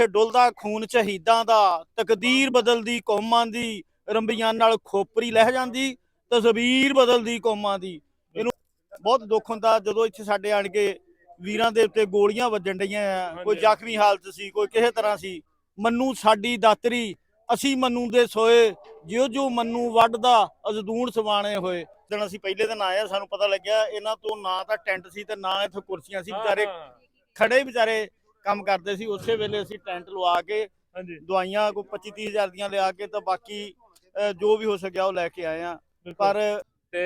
ਤੇ ਡੁੱਲਦਾ ਖੂਨ ਸ਼ਹੀਦਾਂ ਦਾ ਤਕਦੀਰ ਬਦਲਦੀ ਕੌਮਾਂ ਦੀ ਰੰਬੀਆਂ ਨਾਲ ਖੋਪਰੀ ਲਹਿ ਜਾਂਦੀ ਤਸਵੀਰ ਬਦਲਦੀ ਕੌਮਾਂ ਦੀ। ਇਹਨੂੰ ਬਹੁਤ ਦੁੱਖ ਹੁੰਦਾ ਜਦੋਂ ਇੱਥੇ ਸਾਡੇ ਆਣ ਕੇ ਵੀਰਾਂ ਦੇ ਉੱਤੇ ਗੋਲੀਆਂ ਵੱਜਣ ਡਈਆਂ ਆ। ਕੋਈ। ਜ਼ਖਮੀ ਹਾਲਤ ਸੀ ਕੋਈ ਕਿਸੇ ਤਰ੍ਹਾਂ ਸੀ। ਮੰਨੂ ਸਾਡੀ ਦਾਤਰੀ ਅਸੀਂ ਮੰਨੂ ਦੇ ਸੋਏ। ਜਿਉ ਜਿਉ ਮੰਨੂ ਵੱਢਦਾ ਅਜ਼ਦੂਣ ਸਵਾਣੇ ਹੋਏ। ਦਿਨ ਅਸੀਂ ਪਹਿਲੇ ਦਿਨ ਆਏ ਸਾਨੂੰ ਪਤਾ ਲੱਗਿਆ ਇਹਨਾਂ ਤੋਂ ਨਾ ਤਾਂ ਟੈਂਟ ਸੀ ਤੇ ਨਾ ਇੱਥੇ ਕੁਰਸੀਆਂ ਸੀ। ਵਿਚਾਰੇ ਖੜੇ ਵਿਚਾਰੇ ਕੰਮ ਕਰਦੇ ਸੀ ਉਸੇ ਵੇਲੇ ਅਸੀਂ ਟੈਂਟ ਲਵਾ ਕੇ ਹਾਂਜੀ। ਦਵਾਈਆਂ ਕੋਈ 25 30 ਹਜ਼ਾਰ ਦੀਆਂ ਲਿਆ ਕੇ ਤਾਂ ਬਾਕੀ ਅਹ, ਜੋ ਵੀ ਹੋ ਸਕਿਆ ਉਹ ਲੈ ਕੇ ਆਏ ਆ। ਪਰ ਤੇ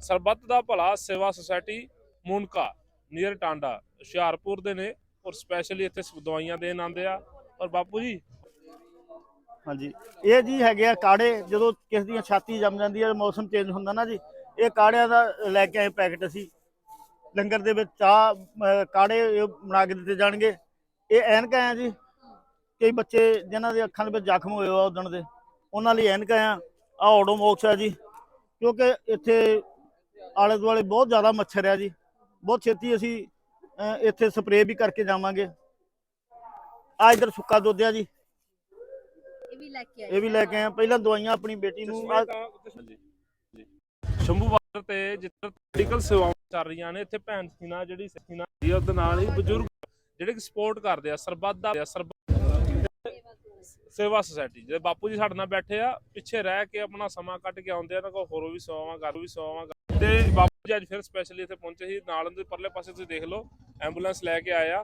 ਸਰਬੱਤ ਦਾ ਭਲਾ ਸੇਵਾ ਸੁਸਾਇਟੀ ਮੁਨਕਾ ਨੀਅਰ ਟਾਂਡਾ ਹੁਸ਼ਿਆਰਪੁਰ ਦੇ ਨੇ ਔਰ ਸਪੈਸ਼ਲੀ ਇੱਥੇ ਸ- ਦਵਾਈਆਂ ਦੇਣ ਆਉਂਦੇ ਆ। ਔਰ ਬਾਪੂ ਜੀ? ਹਾਂਜੀ। ਇਹ ਜੀ ਹੈਗੇ ਆ ਕਾੜੇ ਜਦੋਂ ਕਿਸੇ ਦੀਆਂ ਛਾਤੀ ਜੰਮ ਜਾਂਦੀ ਹੈ ਮੌਸਮ ਚੇਂਜ ਹੁੰਦਾ ਨਾ ਜੀ ਇਹ ਕਾੜਿਆਂ ਦਾ ਲੈ ਕੇ ਆਏ ਪੈਕਟ ਅਸੀਂ। ਲੰਗਰ ਦੇ ਵਿੱਚ ਚਾਹ ਕਾੜੇ ਬਣਾ ਕੇ ਦਿੱਤੇ ਜਾਣਗੇ। ਇਹ ਐਨਕਾਂ ਆ ਜੀ। ਕਈ ਬੱਚੇ ਜਿਨ੍ਹਾਂ ਦੇ ਅੱਖਾਂ ਦੇ ਵਿੱਚ ਜ਼ਖਮ ਹੋਏ ਆ ਉਦਣ ਦੇ ਉਹਨਾਂ ਲਈ ਐਨਕਾਂ ਆ ਆ ਓਡੋਮੋਕਸ ਆ ਜੀ। ਕਿਉਂਕਿ ਇੱਥੇ ਆਲੇ ਦੁਆਲੇ ਬਹੁਤ ਜ਼ਿਆਦਾ ਮੱਛਰ ਆ ਜੀ। ਬਹੁਤ ਛੇਤੀ ਅਸੀਂ ਇੱਥੇ ਸਪਰੇਅ ਵੀ ਕਰਕੇ ਜਾਵਾਂਗੇ। ਆ ਇਧਰ ਸੁੱਕਾ ਦੁੱਧ ਆ ਜੀ। ਇਹ ਵੀ ਲੈ ਕੇ ਆਏ। ਇਹ ਵੀ ਲੈ ਕੇ ਆਏ। ਪਹਿਲਾਂ ਦਵਾਈਆਂ ਆਪਣੀ ਬੇਟੀ ਨੂੰ ਸ਼ੰਭੂ ਤੇ ਜਿੱਥੇ ਮੈਡੀਕਲ ਸੇਵਾਵਾਂ ਚੱਲ ਰਹੀਆਂ ਨੇ, ਇੱਥੇ ਭੈਣ ਸੀਨਾ ਜਿਹੜੀ ਸੀਨਾ ਜੀ, ਉਹਦੇ ਨਾਲ ਹੀ ਬਜ਼ੁਰਗ ਜਿਹੜੇ ਕਿ ਸਪੋਰਟ ਕਰਦੇ ਆ, ਸਰਬੱਤ ਦਾ ਸੇਵਾ ਸੁਸਾਇਟੀ ਜਿਹੜੇ ਬਾਪੂ ਜੀ ਸਾਡੇ ਨਾਲ ਬੈਠੇ ਆ, ਪਿੱਛੇ ਰਹਿ ਕੇ ਆਪਣਾ ਸਮਾਂ ਕੱਢ ਕੇ ਆਉਂਦੇ ਆ ਨਾ ਕੋ ਹੋਰ ਵੀ ਸੇਵਾਵਾਂ ਕਰ ਵੀ ਸੇਵਾਵਾਂ ਕਰ। ਤੇ ਬਾਪੂ ਜੀ ਅੱਜ ਫਿਰ ਸਪੈਸ਼ਲੀ ਇੱਥੇ ਪਹੁੰਚੇ ਸੀ, ਨਾਲ ਦੇ ਪਰਲੇ ਪਾਸੇ ਤੁਸੀਂ ਦੇਖ ਲਓ ਐਂਬੂਲੈਂਸ ਲੈ ਕੇ ਆਇਆ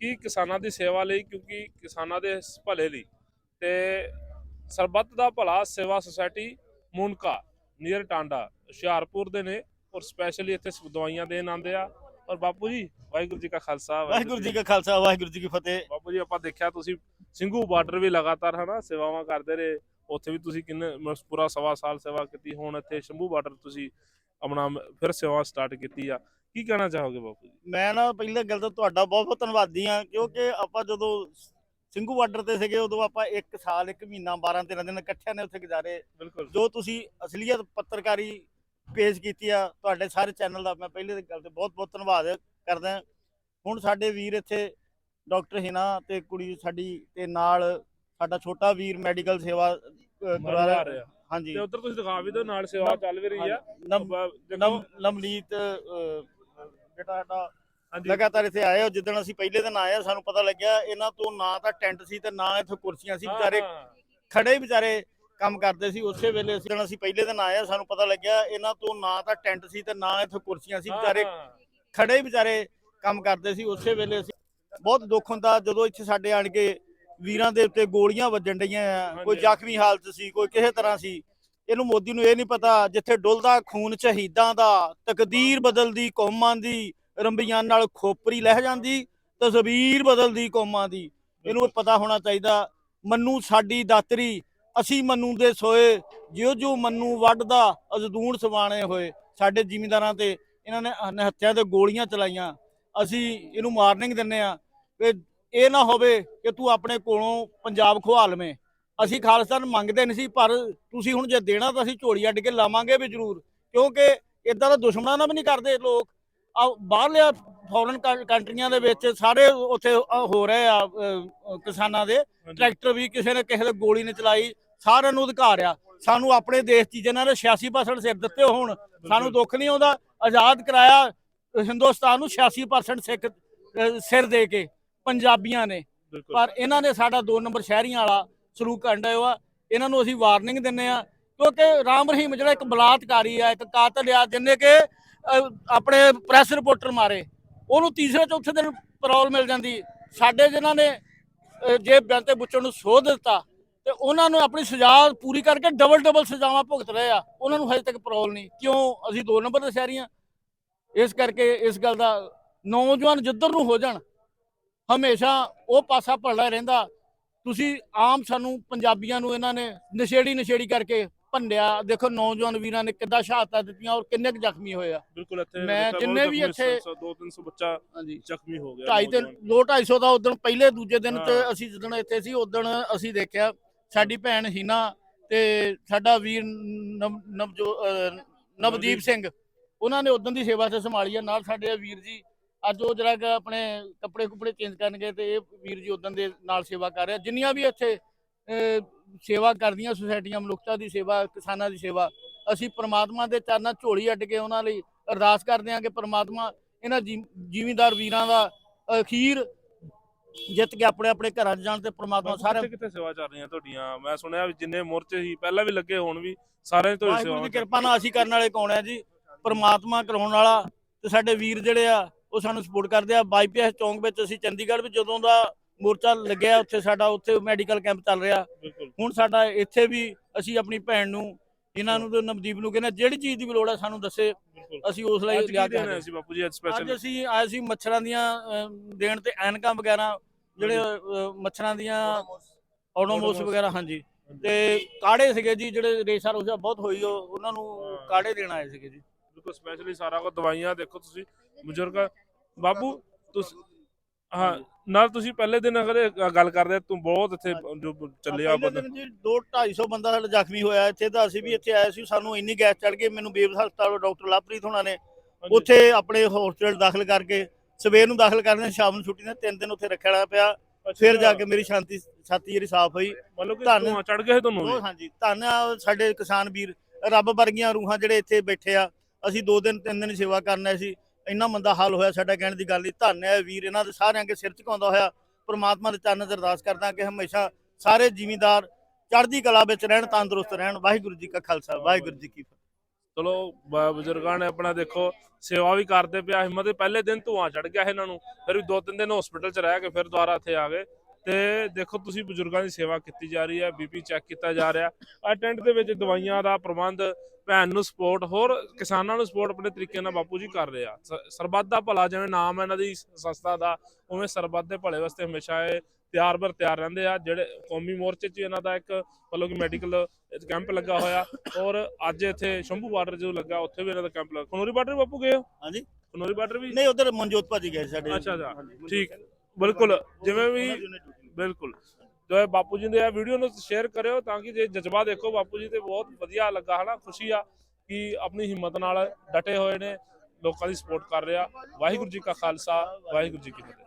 ਕਿ ਕਿਸਾਨਾਂ ਦੀ ਸੇਵਾ ਲਈ, ਕਿਉਂਕਿ ਕਿਸਾਨਾਂ ਦੇ ਭਲੇ ਲਈ। ਤੇ ਸਰਬੱਤ ਦਾ ਭਲਾ ਸੇਵਾ ਸੁਸਾਇਟੀ ਮੂਨਕਾ। ਨੀਅਰ ਟਾਂਡਾ ਹੁਸ਼ਿਆਰਪੁਰ ਦੇ ਨੇ ਔਰ ਸਪੈਸ਼ਲੀ ਇੱਥੇ ਦਵਾਈਆਂ ਦੇਣ ਆਉਂਦੇ ਆ। ਔਰ ਬਾਪੂ ਜੀ ਵਾਹਿਗੁਰੂ ਜੀ ਕਾ ਖਾਲਸਾ ਵਾਹਿਗੁਰੂ ਜੀ ਕਾ ਖਾਲਸਾ ਵਾਹਿਗੁਰੂ ਜੀ ਕੀ ਫਤਿਹ। ਬਾਪੂ ਜੀ ਆਪਾਂ ਦੇਖਿਆ ਤੁਸੀਂ ਸਿੰਘੂ ਬਾਰਡਰ ਵੀ ਲਗਾਤਾਰ ਹਨਾ ਸੇਵਾਵਾਂ ਕਰਦੇ ਰਹੇ। ਉੱਥੇ ਵੀ ਤੁਸੀਂ ਕਿੰਨੇ ਪੂਰਾ ਸਵਾ ਸਾਲ ਸੇਵਾ ਕੀਤੀ। ਹੁਣ ਇੱਥੇ ਸ਼ੰਭੂ ਬਾਰਡਰ ਤੁਸੀਂ ਆਪਣਾ ਫਿਰ ਸੇਵਾ ਸਟਾਰਟ ਕੀਤੀ ਆ। ਕੀ ਕਹਿਣਾ ਚਾਹੋਗੇ ਬਾਪੂ ਜੀ? ਮੈਂ ਨਾ ਪਹਿਲੇ ਗੱਲ ਤਾਂ ਤੁਹਾਡਾ ਬਹੁਤ ਬਹੁਤ ਧੰਨਵਾਦੀ ਆ ਕਿਉਂਕਿ ਆਪਾਂ ਜਦੋਂ ਸਿੰਘੂ ਬਾਰਡਰ ਤੇ ਸੀਗੇ ਉਦੋਂ ਆਪਾਂ 1 ਸਾਲ 1 ਮਹੀਨਾ 12 13 ਦਿਨ ਇਕੱਠਿਆਂ ਨੇ ਉੱਥੇ ਗੁਜ਼ਾਰੇ। ਬਿਲਕੁਲ। ਜੋ ਤੁਸੀਂ ਅਸਲੀਅਤ ਪੱਤਰਕਾਰੀ ਪੇਸ਼ ਕੀਤੀ ਆ ਤੁਹਾਡੇ ਸਾਰੇ ਚੈਨਲ ਦਾ ਮੈਂ ਪਹਿਲੇ ਗੱਲ ਤੇ ਬਹੁਤ ਬਹੁਤ ਧੰਨਵਾਦ ਕਰਦਾ ਹੁਣ ਸਾਡੇ ਵੀਰ ਇੱਥੇ ਡਾਕਟਰ ਹਿਨਾ ਤੇ ਕੁੜੀ ਸਾਡੀ ਤੇ ਨਾਲ ਸਾਡਾ ਛੋਟਾ ਵੀਰ ਮੈਡੀਕਲ ਸੇਵਾ ਮਰਵਾ ਰਿਹਾ। ਹਾਂਜੀ। ਤੇ ਉਧਰ ਤੁਸੀਂ ਦਿਖਾ ਵੀ ਦਿਓ ਨਾਲ ਸੇਵਾ ਚੱਲ ਵੀ ਰਹੀ ਆ। ਨਮਲੀਤ ਜਿਹੜਾ ਸਾਡਾ ਲਗਾਤਾਰ ਇੱਥੇ ਆਏ ਹੋ ਜਿੱਦਣ ਅਸੀਂ ਪਹਿਲੇ ਦਿਨ ਆਏ ਆ ਸਾਨੂੰ ਪਤਾ ਲੱਗਿਆ ਇਹਨਾਂ ਤੋਂ ਨਾ ਤਾਂ ਟੈਂਟ ਸੀ ਤੇ ਨਾ ਇੱਥੇ ਕੁਰਸੀਆਂ ਸੀ। ਵਿਚਾਰੇ ਖੜੇ ਹੀ ਵਿਚਾਰੇ ਕੰਮ ਕਰਦੇ ਸੀ। ਉਸੇ ਵੇਲੇ ਅਸੀਂ ਅਸੀਂ ਪਹਿਲੇ ਦਿਨ ਆਏ ਆ ਸਾਨੂੰ ਪਤਾ ਲੱਗਿਆ ਇਹਨਾਂ ਤੋਂ ਨਾ ਤਾਂ ਟੈਂਟ ਸੀ ਤੇ ਨਾ ਇੱਥੇ ਕੁਰਸੀਆਂ ਸੀ। ਵਿਚਾਰੇ ਖੜੇ ਹੀ ਵਿਚਾਰੇ ਕੰਮ ਕਰਦੇ ਸੀ। ਉਸੇ ਵੇਲੇ ਅਸੀਂ ਬਹੁਤ ਦੁੱਖ ਹੁੰਦਾ ਜਦੋਂ ਇੱਥੇ ਸਾਡੇ ਆਣ ਕੇ ਵੀਰਾਂ ਦੇ ਉੱਤੇ ਗੋਲੀਆਂ ਵੱਜਣ ਡਈਆਂ ਕੋਈ। ਜ਼ਖਮੀ ਹਾਲਤ ਸੀ ਕੋਈ ਕਿਸੇ ਤਰ੍ਹਾਂ ਸੀ। ਇਹਨੂੰ ਮੋਦੀ ਨੂੰ ਇਹ ਨਹੀਂ ਪਤਾ ਜਿੱਥੇ ਡੁੱਲਦਾ ਖੂਨ ਸ਼ਹੀਦਾਂ ਦਾ ਤਕਦੀਰ ਬਦਲਦੀ ਕੌਮਾਂ ਦੀ ਰੰਬੀਆਂ ਨਾਲ ਖੋਪਰੀ ਲਹਿ ਜਾਂਦੀ ਤਸਵੀਰ ਬਦਲਦੀ ਕੌਮਾਂ ਦੀ। ਇਹਨੂੰ ਪਤਾ ਹੋਣਾ ਚਾਹੀਦਾ ਮੰਨੂ ਸਾਡੀ ਦਾਤਰੀ ਅਸੀਂ ਮੰਨੂ ਦੇ ਸੋਏ ਜਿਉ ਜਿਉ ਮੰਨੂ ਵੱਢਦਾ ਅਜ਼ਦੂਣ ਸਵਾਣੇ ਹੋਏ। ਸਾਡੇ ਜ਼ਿਮੀਂਦਾਰਾਂ ਤੇ ਇਹਨਾਂ ਨੇ ਹੱਥਿਆਂ ਤੇ ਗੋਲੀਆਂ ਚਲਾਈਆਂ। ਅਸੀਂ ਇਹਨੂੰ ਵਾਰਨਿੰਗ ਦਿੰਨੇ ਆ ਕਿ ਇਹ ਨਾ ਹੋਵੇ ਕਿ ਤੂੰ ਆਪਣੇ ਕੋਲੋਂ ਪੰਜਾਬ ਖਵਾ ਲਵੇਂ। ਅਸੀਂ ਖਾਲਿਸਤਾਨ ਮੰਗਦੇ ਨਹੀਂ ਸੀ ਪਰ ਤੁਸੀਂ ਹੁਣ ਜੇ ਦੇਣਾ ਤਾਂ ਅਸੀਂ ਝੋਲੀ ਅੱਡ ਕੇ ਲਾਵਾਂਗੇ ਵੀ ਜ਼ਰੂਰ। ਕਿਉਂਕਿ ਇਦਾਂ ਦਾ ਦੁਸ਼ਮਣਾਂ ਨਾਲ ਵੀ ਨਹੀਂ ਕਰਦੇ ਲੋਕ। ਬਾਹਰਲੇ ਫੋਰਨ ਕੰਟਰੀਆਂ ਦੇ ਵਿੱਚ ਸਾਰੇ ਉੱਥੇ ਹੋ ਰਹੇ ਆ ਕਿਸਾਨਾਂ ਦੇ। ਟਰੈਕਟਰ ਵੀ ਕਿਸੇ ਨੇ ਕਿਸੇ ਦੇ ਗੋਲੀ ਨੇ ਚਲਾਈ ਸਾਰਿਆਂ ਨੂੰ ਅਧਿਕਾਰ ਆ। ਸਾਨੂੰ ਆਪਣੇ ਦੇਸ਼ 'ਚ ਜਿਹਨਾਂ ਨੇ 86% ਸਿਰ ਦਿੱਤੇ ਹੋਣ ਸਾਨੂੰ ਦੁੱਖ ਨਹੀਂ ਆਉਂਦਾ। ਆਜ਼ਾਦ ਕਰਾਇਆ ਹਿੰਦੁਸਤਾਨ ਨੂੰ 86% ਸਿੱਖ ਸਿਰ ਦੇ ਕੇ ਪੰਜਾਬੀਆਂ ਨੇ। ਪਰ ਇਹਨਾਂ ਨੇ ਸਾਡਾ 2 ਨੰਬਰ ਸ਼ਹਿਰੀਆਂ ਵਾਲਾ ਸਲੂਕ ਕਰਨ ਡਏ ਵਾ ਇਹਨਾਂ ਨੂੰ ਅਸੀਂ ਵਾਰਨਿੰਗ ਦਿੰਨੇ ਆ ਕਿਉਂਕਿ ਰਾਮ ਰਹੀਮ ਜਿਹੜਾ ਇੱਕ ਬਲਾਤਕਾਰੀ ਆ ਇੱਕ ਕਾਤਲ ਆ ਜਿੰਨੇ ਕਿ ਆਪਣੇ ਪ੍ਰੈਸ ਰਿਪੋਰਟਰ ਮਾਰੇ। ਉਹਨੂੰ ਤੀਸਰੇ ਚੌਥੇ ਦਿਨ ਪਰੋਲ ਮਿਲ ਜਾਂਦੀ। ਸਾਡੇ ਜਿਨ੍ਹਾਂ ਨੇ ਜੇ ਜੇਬ ਬੁੱਚਣ ਨੂੰ ਸੋਧ ਦਿੱਤਾ ਤੇ ਉਹਨਾਂ ਨੂੰ ਆਪਣੀ ਸਜ਼ਾ ਪੂਰੀ ਕਰਕੇ ਡਬਲ ਡਬਲ ਸਜ਼ਾਵਾਂ ਭੁਗਤ ਰਹੇ ਆ। ਉਹਨਾਂ ਨੂੰ ਹਜੇ ਤੱਕ ਪਰੋਲ ਨਹੀਂ। ਕਿਉਂ? ਅਸੀਂ ਦੋ ਨੰਬਰ ਦੇ ਸ਼ਹਿਰੀਆਂ ਇਸ ਕਰਕੇ ਇਸ ਗੱਲ ਦਾ ਨੌਜਵਾਨ ਜਿੱਧਰ ਨੂੰ ਹੋ ਜਾਣ, ਹਮੇਸ਼ਾ ਉਹ ਪਾਸਾ ਭਰਦਾ ਰਹਿੰਦਾ। ਤੁਸੀਂ ਆਮ ਸਾਨੂੰ ਪੰਜਾਬੀਆਂ ਨੂੰ ਇਹਨਾਂ ਨੇ ਨਸ਼ੇੜੀ ਨਸ਼ੇੜੀ ਕਰਕੇ ਭੰਡਿਆ। ਦੇਖੋ ਨੌਜਵਾਨ ਵੀਰਾਂ ਨੇ ਕਿੱਦਾਂ ਸ਼ਹਾਦਤਾਂ ਦਿੱਤੀਆਂ ਔਰ ਕਿੰਨੇ ਕੁ ਜ਼ਖਮੀ ਹੋਏ ਆ। ਬਿਲਕੁਲ ਇੱਥੇ ਮੈਂ ਜਿੰਨੇ ਵੀ ਇੱਥੇ- ਸੌ- ਦੋ 300 ਬੱਚਾ ਜ਼ਖਮੀ ਹੋ ਗਿਆ ਢਾਈ ਤੇ ਨੌਜਵਾਨ। ਦੋ 250 ਦਾ ਉਦੋਂ ਪਹਿਲੇ ਦੂਜੇ ਦਿਨ ਤੇ। ਅਸੀਂ ਜਦੋਂ ਇੱਥੇ ਸੀ ਉਦੋਂ ਅਸੀਂ ਦੇਖਿਆ ਸਾਡੀ ਭੈਣ ਹੀਨਾ ਤੇ ਸਾਡਾ ਵੀਰ ਨਵ ਨਵਜੋ ਨਵਦੀਪ ਸਿੰਘ। ਉਹਨਾਂ ਨੇ ਉਦੋਂ ਦੀ ਸੇਵਾ ਤੇ ਸੰਭਾਲੀ ਆ। ਨਾਲ ਸਾਡੇ ਵੀਰ ਜੀ ਅੱਜ ਉਹ ਜਿਹੜਾ ਆਪਣੇ ਕੱਪੜੇ ਕੁਪੜੇ ਚੇਂਜ ਕਰਨਗੇ ਤੇ ਇਹ ਵੀਰ ਜੀ ਉਦੋਂ ਦੇ ਨਾਲ ਸੇਵਾ ਕਰ ਰਿਹਾ ਜਿੰਨੀਆਂ ਵੀ ਇੱਥੇ ਸੇਵਾ ਕਰਦੀਆਂ ਸੁਸਾਇਟੀਆਂ ਮਨੁੱਖਤਾ ਦੀ ਸੇਵਾ ਕਿਸਾਨਾਂ ਦੀ ਸੇਵਾ। ਅਸੀਂ ਪ੍ਰਮਾਤਮਾ ਦੇ ਚਰਨਾਂ ਝੋਲੀ ਅੱਡ ਕੇ ਉਹਨਾਂ ਲਈ ਅਰਦਾਸ ਕਰਦੇ ਹਾਂ ਕਿ ਪ੍ਰਮਾਤਮਾ ਇਹਨਾਂ ਜ਼ਿਮੀਂਦਾਰ ਵੀਰਾਂ ਦਾ ਅਖੀਰ ਜਿੱਤ ਕੇ ਆਪਣੇ ਆਪਣੇ ਘਰਾਂ 'ਚ ਜਾਣ ਤੇ ਪ੍ਰਮਾਤਮਾ ਸਾਰੇ ਕਿੱਥੇ ਸੇਵਾ ਚੱਲ ਰਹੀਆਂ ਤੁਹਾਡੀਆਂ? ਮੈਂ ਸੁਣਿਆ ਵੀ ਜਿੰਨੇ ਮੋਰਚੇ ਸੀ ਪਹਿਲਾਂ ਵੀ ਲੱਗੇ ਹੁਣ ਵੀ ਸਾਰਿਆਂ ਤੋਂ ਵਾਹਿਗੁਰੂ ਸੇਵਾ ਦੀ ਕਿਰਪਾ ਨਾਲ ਅਸੀਂ ਕਰਨ ਵਾਲੇ ਕੌਣ ਆ ਜੀ? ਪ੍ਰਮਾਤਮਾ ਕਰਾਉਣ ਵਾਲਾ ਤੇ ਸਾਡੇ ਵੀਰ ਜਿਹੜੇ ਆ ਉਹ ਸਾਨੂੰ ਸਪੋਰਟ ਕਰਦੇ ਆ। ਬਾਈਪੀਐਸ ਚੌਂਕ ਵਿੱਚ ਅਸੀਂ ਚੰਡੀਗੜ੍ਹ ਵਿੱਚ ਜਦੋਂ ਦਾ ਮੋਰਚਾ ਲੱਗਿਆ ਉੱਥੇ ਸਾਡਾ ਉੱਥੇ ਮੈਡੀਕਲ ਕੈਂਪ ਚੱਲ ਰਿਹਾ। ਹੁਣ ਸਾਡਾ ਇੱਥੇ ਵੀ ਅਸੀਂ ਆਪਣੀ ਭੈਣ ਨੂੰ ਇਹਨਾਂ ਨੂੰ ਤੇ ਨਵਦੀਪ ਨੂੰ ਕਹਿੰਦੇ ਜਿਹੜੀ ਚੀਜ਼ ਦੀ ਵੀ ਲੋੜ ਹੈ ਸਾਨੂੰ ਦੱਸੇ। ਅਸੀਂ ਉਸ ਲਈ ਅੱਜ ਲਿਆ ਕੇ ਦੇਣਾ ਆਉਂਦੇ। ਸੀ ਬਾਪੂ ਜੀ ਅੱਜ ਅੱਜ ਸਪੈਸ਼ਲ ਅਸੀਂ ਆਏ ਸੀ ਮੱਛਰਾਂ ਦੀਆਂ ਦੇਣ ਤੇ ਐਨਕਾਂ ਵਗੈਰਾ ਜਿਹੜੇ ਮੱਛਰਾਂ ਦੀਆਂ Odomos। ਵਗੈਰਾ ਹਾਂਜੀ। ਤੇ ਕਾੜੇ ਸੀਗੇ ਜੀ ਜਿਹੜੇ ਰੇਸ਼ਾ ਰੋਸ਼ਾ ਬਹੁਤ ਹੋਈ ਉਹ ਉਹਨਾਂ ਨੂੰ। ਕਾੜੇ ਦੇਣ ਆਏ ਸੀਗੇ ਜੀ। ਬਿਲਕੁਲ ਸਪੈਸ਼ਲੀ ਸਾਰਾ ਕੁਝ ਦਵਾਈਆਂ ਦੇਖੋ ਤੁਸੀਂ ਬਜ਼ੁਰਗ। ਬਾਬੂ ਤੁਸੀਂ ਹਾਂ ਨਾਲ ਤੁਸੀਂ ਪਹਿਲੇ ਦਿਨ ਅਗਰ ਇਹ ਗੱਲ ਕਰਦੇ ਤੂੰ ਬਹੁਤ ਇੱਥੇ ਜੋ ਚੱਲਿਆ ਬੰਦਾ। ਜੀ 2 250 ਬੰਦਾ ਸਾਡਾ ਜ਼ਖਮੀ ਹੋਇਆ ਇੱਥੇ ਤਾਂ ਅਸੀਂ ਵੀ ਇੱਥੇ ਆਏ ਸੀ ਸਾਨੂੰ ਇੰਨੀ ਗੈਸ ਚੜ ਗਈ ਮੈਨੂੰ ਬੇਬਸ ਹਸਪਤਾਲ ਡਾਕਟਰ ਲਵਪ੍ਰੀਤ ਹੋਣਾ ਨੇ। ਉੱਥੇ ਆਪਣੇ ਹਸਪੀਟਲ ਦਾਖਲ ਕਰਕੇ ਸਵੇਰ ਨੂੰ ਦਾਖਲ ਕਰਦੇ ਸ਼ਾਮ ਨੂੰ ਛੁੱਟੀ ਨੇ ਤਿੰਨ ਦਿਨ ਉੱਥੇ ਰੱਖਣਾ ਪਿਆ ਫਿਰ ਜਾ ਕੇ ਮੇਰੀ ਸ਼ਾਂਤੀ ਛਾਤੀ ਜਿਹੜੀ ਸਾਫ਼ ਹੋਈ। ਮਤਲਬ ਕਿ ਧੰਨ- ਚੜ ਸੀ ਤੁਹਾਨੂੰ ਹਾਂਜੀ ਧੰਨ ਸਾਡੇ ਕਿਸਾਨ ਵੀਰ ਰੱਬ ਵਰਗੀਆਂ ਰੂਹਾਂ ਜਿਹੜੇ ਇੱਥੇ ਬੈਠੇ ਆ ਅਸੀਂ ਦੋ ਦਿਨ ਤਿੰਨ ਦਿਨ ਸੇਵਾ ਕਰਨਾ ਸੀ ਇੰਨਾ ਮੰਦਾ ਹਾਲ ਹੋਇਆ ਸਾਡਾ ਕਹਿਣ ਦੀ ਗੱਲ ਨਹੀਂ। ਧੰਨ ਹੈ ਵੀਰ, ਇਹਨਾਂ ਦੇ ਸਾਰਿਆਂ ਕੇ ਸਿਰ ਝੁਕਾਉਂਦਾ ਹੋਇਆ। ਪ੍ਰਮਾਤਮਾ ਦੇ ਚਰਨ 'ਚ ਅਰਦਾਸ ਕਰਦਾ ਕਿ ਹਮੇਸ਼ਾ ਸਾਰੇ ਜ਼ਿਮੀਂਦਾਰ ਚੜ੍ਹਦੀ ਕਲਾ ਵਿੱਚ ਰਹਿਣ, ਤੰਦਰੁਸਤ ਰਹਿਣ। ਵਾਹਿਗੁਰੂ ਜੀ ਕਾ ਖਾਲਸਾ, ਵਾਹਿਗੁਰੂ ਜੀ ਕੀ ਫਤਿਹ। ਚਲੋ ਬਜ਼ੁਰਗਾਂ ਨੇ ਆਪਣਾ ਦੇਖੋ, ਸੇਵਾ ਵੀ ਕਰਦੇ ਪਿਆ। ਹਿੰਮਤ ਪਹਿਲੇ ਦਿਨ ਧੂਆਂ ਚੜ ਗਿਆ ਇਹਨਾਂ ਨੂੰ। ਫਿਰ ਵੀ ਦੋ ਤਿੰਨ ਦਿਨ ਹਸਪੀਟਲ 'ਚ ਰਹਿ ਕੇ ਫਿਰ ਦੁਬਾਰਾ ਇੱਥੇ ਆ ਗਏ। ਤੇ ਦੇਖੋ ਤੁਸੀਂ ਬਜ਼ੁਰਗਾਂ ਦੀ ਸੇਵਾ ਕੀਤੀ ਜਾ ਰਹੀ ਹੈ ਬੀਪੀ ਚੈੱਕ ਕੀਤਾ ਜਾ ਰਿਹਾ। ਆ ਟੈਂਟ ਦੇ ਵਿੱਚ ਦਵਾਈਆਂ ਦਾ ਪ੍ਰਬੰਧ ਭੈਣ ਨੂੰ ਸਪੋਰਟ ਹੋਰ ਕਿਸਾਨਾਂ ਨੂੰ ਸਪੋਰਟ ਆਪਣੇ ਤਰੀਕੇ ਨਾਲ ਬਾਪੂ ਜੀ ਕਰ ਰਹੇ। ਆ ਸਰਬੱਤ ਦਾ ਭਲਾ ਜਿਵੇਂ ਨਾਮ ਹੈ ਇਹਨਾਂ ਦੀ ਸੰਸਥਾ ਦਾ ਉਵੇਂ ਸਰਬੱਤ ਦੇ ਭਲੇ ਵਾਸਤੇ ਹਮੇਸ਼ਾ ਇਹ ਤਿਆਰ ਬਰ ਤਿਆਰ ਰਹਿੰਦੇ ਆ। ਜਿਹੜੇ ਕੌਮੀ ਮੋਰਚੇ 'ਚ ਇਹਨਾਂ ਦਾ ਇੱਕ ਮਤਲਬ ਕਿ ਮੈਡੀਕਲ ਕੈਂਪ ਲੱਗਾ ਹੋਇਆ। ਔਰ ਅੱਜ ਇੱਥੇ ਸ਼ੰਭੂ ਬਾਰਡਰ ਜੋ ਲੱਗਾ ਉੱਥੇ ਵੀ ਇਹਨਾਂ ਦਾ ਕੈਂਪ ਲੱਗਾ। ਖਨੋਰੀ ਬਾਰਡਰ ਬਾਪੂ ਗਏ ਹੋ? ਹਾਂਜੀ। ਖਨੋਰੀ ਬਾਰਡਰ ਵੀ? ਨਹੀਂ ਉਧਰ ਮਨਜੋਤ ਭਾਜੀ ਗਏ ਸਾਡੇ। ਅੱਛਾ, ਅੱਛਾ। ਠੀਕ। ਬਿਲਕੁਲ ਜਿਵੇਂ ਵੀ। ਬਿਲਕੁਲ। ਜੋ ਇਹ ਬਾਪੂ ਜੀ ਦੇ ਇਹ ਵੀਡੀਓ ਨੂੰ ਸ਼ੇਅਰ ਕਰਿਓ ਤਾਂ ਕਿ ਜੇ ਜਜ਼ਬਾ ਦੇਖੋ ਬਾਪੂ ਜੀ ਤੇ ਬਹੁਤ ਵਧੀਆ ਲੱਗਾ ਹਨਾ? ਖੁਸ਼ੀ ਆ ਕਿ ਆਪਣੀ ਹਿੰਮਤ ਨਾਲ ਡਟੇ ਹੋਏ ਨੇ ਲੋਕਾਂ ਦੀ ਸਪੋਰਟ ਕਰ ਰਿਹਾ। ਵਾਹਿਗੁਰੂ ਜੀ ਕਾ ਖਾਲਸਾ ਵਾਹਿਗੁਰੂ ਜੀ ਕੀ ਫਤਿਹ।